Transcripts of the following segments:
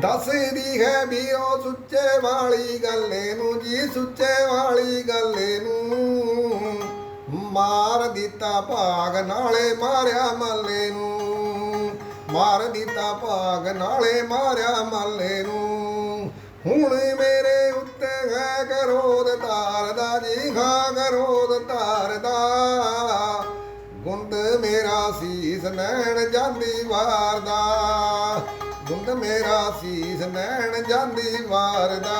ਦੱਸਦੀ ਹੈ ਵੀ ਉਹ ਸੁੱਚੇ ਵਾਲੀ ਗੱਲ ਨੂੰ, ਜੀ ਸੁੱਚੇ ਵਾਲੀ ਗੱਲ ਨੂੰ। ਮਾਰ ਦਿੱਤਾ ਭਾਗ ਨਾਲੇ ਮਾਰਿਆ ਮੱਲੇ ਨੂੰ। ਮਾਰ ਦਿੱਤਾ ਭਾਗ ਨਾਲੇ ਮਾਰਿਆ ਮੱਲੇ ਨੂੰ। ਹੁਣ ਮੇਰੇ ਉੱਤੇ ਹੈ ਕਰੋਧ ਤਾਰਦਾ ਜੀ ਹਾਂ ਕਰੋਧ ਤਾਰਦਾ ਗੁੰਦ ਮੇਰਾ ਸੀਸ ਨੈਣ ਜਾਂਦੀ ਵਾਰਦਾ ਗੁੰਦ ਮੇਰਾ ਸੀਸ ਨੈਣ ਜਾਂਦੀ ਮਾਰਦਾ।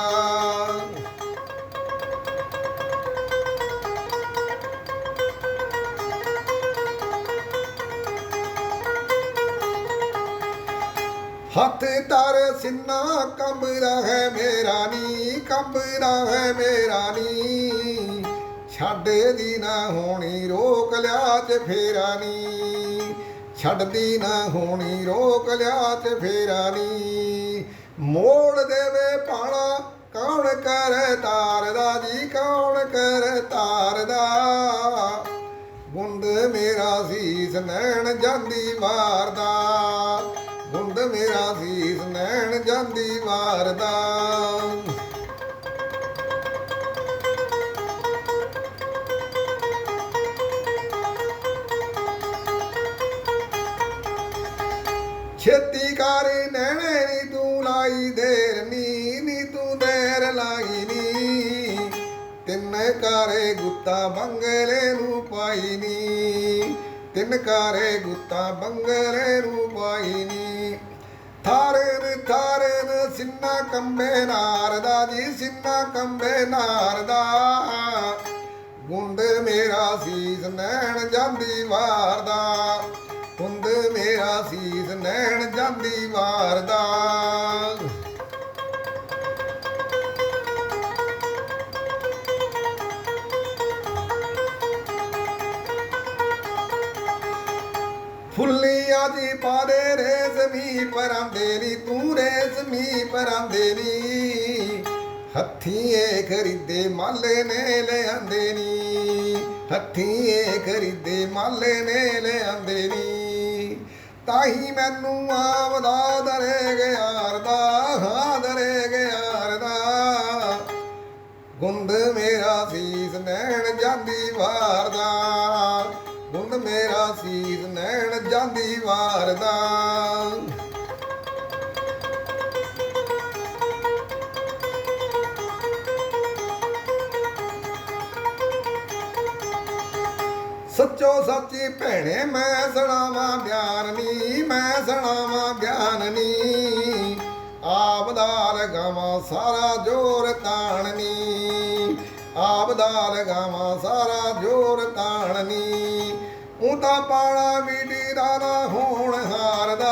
ਹੱਥ ਤਰ ਸਿੰਨਾ ਕੰਬਦਾ ਹੈ ਮੇਰਾ ਨੀ ਕੰਬਦਾ ਹੈ ਮੇਰਾ ਨੀ। ਛੱਡੇ ਦੀ ਨਾ ਹੋਣੀ, ਰੋਕ ਲਿਆ ਤੇ ਫੇਰਾ ਨੀ। ਛੱਡਦੀ ਨਾ ਹੋਣੀ, ਰੋਕ ਲਿਆ ਤੇ ਫੇਰਾ ਨੀ। ਮੋੜ ਦੇਵੇ ਪਾਣਾ ਕੌਣ ਕਰ ਤਾਰਦਾ ਜੀ, ਕੌਣ ਕਰ ਤਾਰਦਾ ਗੁੰਦ ਮੇਰਾ ਸੀਸ ਨੈਣ ਜਾਂਦੀ ਵਾਰਦਾ ਗੁੰਦ ਮੇਰਾ ਸੀਸ ਨੈਣ ਜਾਂਦੀ ਵਾਰਦਾ ਛੇਤੀ ਕਰ, ਨੈਣੇ ਨੀ ਤੂੰ ਲਾਈ, ਦੇਰ ਨੀ ਨੀ ਤੂੰ ਦੇਰ ਲਾਈ ਨੀ। ਤਿੰਨ ਕਾਰੇ ਗੁੱਤਾ ਬੰਗਲੇ ਨੂੰ ਪਾਈ ਨੀ। ਤਿੰਨ ਕਾਰੇ ਗੁੱਤਾ ਬੰਗਲੇ ਨੂੰ ਪਾਈ ਨੀ। ਥਾਰਨ ਥਾਰਨ, ਸਿੰਨਾ ਕੰਬੇ ਨਾਰਦਾ ਜੀ, ਸਿੰਨਾ ਕੰਬੇ ਨਾਰਦਾ। ਗੁੰਦ ਮੇਰਾ ਸੀਸ ਨੈਣ ਜਾਂਦੀ ਵਾਰਦਾ। ਗੁੰਦ ਮੇਰਾ ਸੀਸ ਲੈਣ ਜਾਂਦੀ ਵਾਰਦਾ ਫੁੱਲੀਆਂ ਦੀ ਪਾਦੇ ਰੇਜ਼ਮੀ ਪਰਾਂਦੇ ਨੀ ਤੂੰ ਰੇਜ਼ਮੀ ਪਰਾਂਦੇ ਨੀ। ਹੱਥੀਏ ਖਰੀਦੇ ਮਾਲੇ ਨੇ ਲਿਆਂਦੇ ਨੀ, ਹੱਥੀਏ ਖਰੀਦੇ ਮਾਲੇ ਨੇ ਲਿਆਂਦੇ ਨੀ। ਤਾਹੀ ਮੈਨੂੰ ਆਵਦਾ ਦਰੇ ਗਿਆਰ ਦਾ, ਹਾਂ ਦਰੇ ਗਿਆਰ ਦਾ। ਗੁੰਦ ਮੇਰਾ ਸੀਸ ਨੈਣ ਜਾਂਦੀ ਵਾਰਦਾ ਗੁੰਦ ਮੇਰਾ ਸੀਸ ਨੈਣ ਜਾਂਦੀ ਵਾਰਦਾ ਸੱਚੋ ਸੱਚੀ ਭੈਣੇ, ਮੈਂ ਸੁਣਾਵਾਂ ਬਿਆਨ ਨੀ, ਮੈਂ ਸੁਣਾਵਾਂ ਬਿਆਨ ਨੀ। ਆਪ ਦਾ ਲਗਾਵਾਂ ਸਾਰਾ ਜੋਰ ਤਾਣਨੀ ਆਪ ਦਾ ਲਗਾਵਾਂ ਸਾਰਾ ਜੋਰ ਤਾਣਨੀ ਉਹ ਤਾਂ ਪਾਣਾ ਮੀਡੀ ਦਾ ਨਾ ਹੋਣ ਹਾਰਦਾ।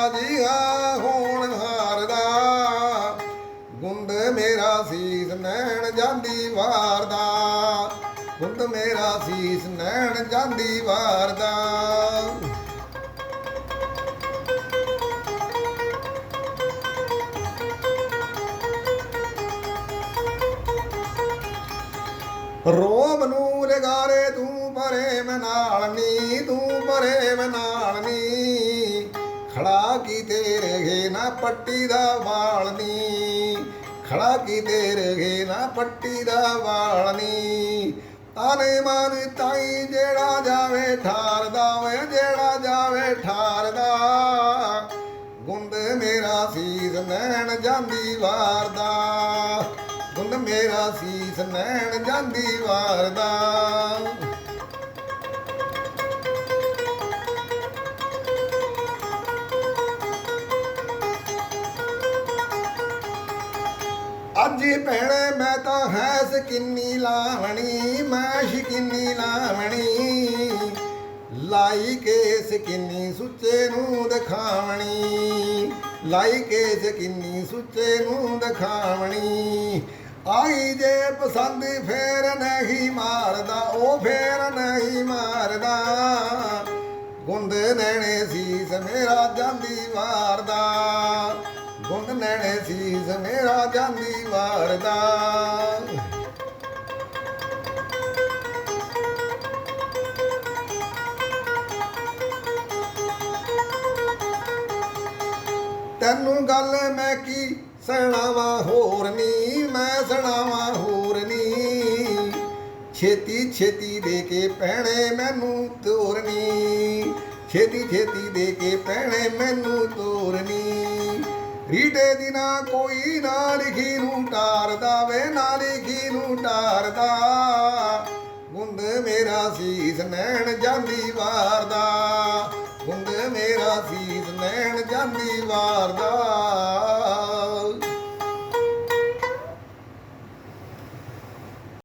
ਮੇਰਾ ਸੀਸ ਨੈਣ ਜਾਂਦੀ ਵਾਰਦਾ ਰੋਮ ਨੂੰ ਲਗਾਰੇ ਤੂੰ ਪਰੇ ਮਨਾਲ ਨੀ, ਤੂੰ ਪਰੇ ਮਨਾਲ ਨੀ। ਖੜਾ ਕੀ ਤੇਰੇ ਘੇ ਨਾ ਪੱਟੀ ਦਾ ਵਾਲ ਨੀ। ਖੜਾ ਕੀ ਤੇਰੇ ਘੇ ਨਾ ਪੱਟੀ ਦਾ ਵਾਲ ਨੀ। ਤਾਨੇ ਮਨ ਤਾਈ ਜਿਹੜਾ ਜਾਵੇ ਠਾਰਦਾ ਓਏ ਜਿਹੜਾ ਜਾਵੇ ਠਾਰਦਾ ਗੁੰਦ ਮੇਰਾ ਸੀਸ ਨੈਣ ਜਾਂਦੀ ਵਾਰਦਾ ਗੁੰਦ ਮੇਰਾ ਸੀਸ ਨੈਣ ਜਾਂਦੀ ਵਾਰਦਾ ਅੱਜ ਭੈਣੇ ਮੈਂ ਕਿੰਨੀ ਹੈ ਸਕਿੰਨੀ ਲਾਵਣੀ ਮੈਂ ਸ਼ਕਿੰਨੀ ਲਾਵਣੀ ਲਾਈ ਕੇਸ ਕਿੰਨੀ ਸੁੱਚੇ ਨੂੰ ਦਿਖਾਵਣੀ। ਲਾਈ ਕੇਸ ਕਿੰਨੀ ਸੁੱਚੇ ਨੂੰ ਦਿਖਾਵਣੀ। ਆਈ ਜੇ ਪਸੰਦ ਫੇਰ ਨਹੀਂ ਮਾਰਦਾ, ਉਹ ਫੇਰ ਨਹੀਂ ਮਾਰਦਾ। ਗੁੰਦ ਨੈਣੇ ਸੀਸ ਮੇਰਾ ਜਾਂਦੀ ਵਾਰਦਾ। ਗੁੰਦ ਨੈਣੇ ਸੀਸ ਮੇਰਾ ਜਾਂਦੀ ਵਾਰਦਾ। ਤੈਨੂੰ ਗੱਲ ਮੈਂ ਕੀ ਸਣਾਵਾ? ਹੋਰ ਨੀ, ਮੈਂ ਸਣਾਵਾ ਹੋਰ ਨੀ। ਛੇਤੀ ਛੇਤੀ ਦੇ ਕੇ ਪਹਿਣੇ ਮੈਨੂੰ ਤੋਰਨੀ ਛੇਤੀ ਛੇਤੀ ਦੇ ਕੇ ਪਹਿਣੇ ਮੈਨੂੰ ਤੋਰਨੀ ਰੀਟੇ ਦੀ ਨਾ ਕੋਈ, ਨਾ ਲਿਖੀ ਨੂੰ ਟਾਰਦਾ ਵੇ ਨਾ ਲਿਖੀ ਨੂੰ ਟਾਰਦਾ ਗੁੰਦ ਮੇਰਾ ਸੀਸ ਨੈਣ ਜਾਂਦੀ ਵਾਰਦਾ ਗੁੰਦ ਮੇਰਾ ਸੀਸ ਨੈਣ ਜਾਂਦੀ ਵਾਰਦਾ।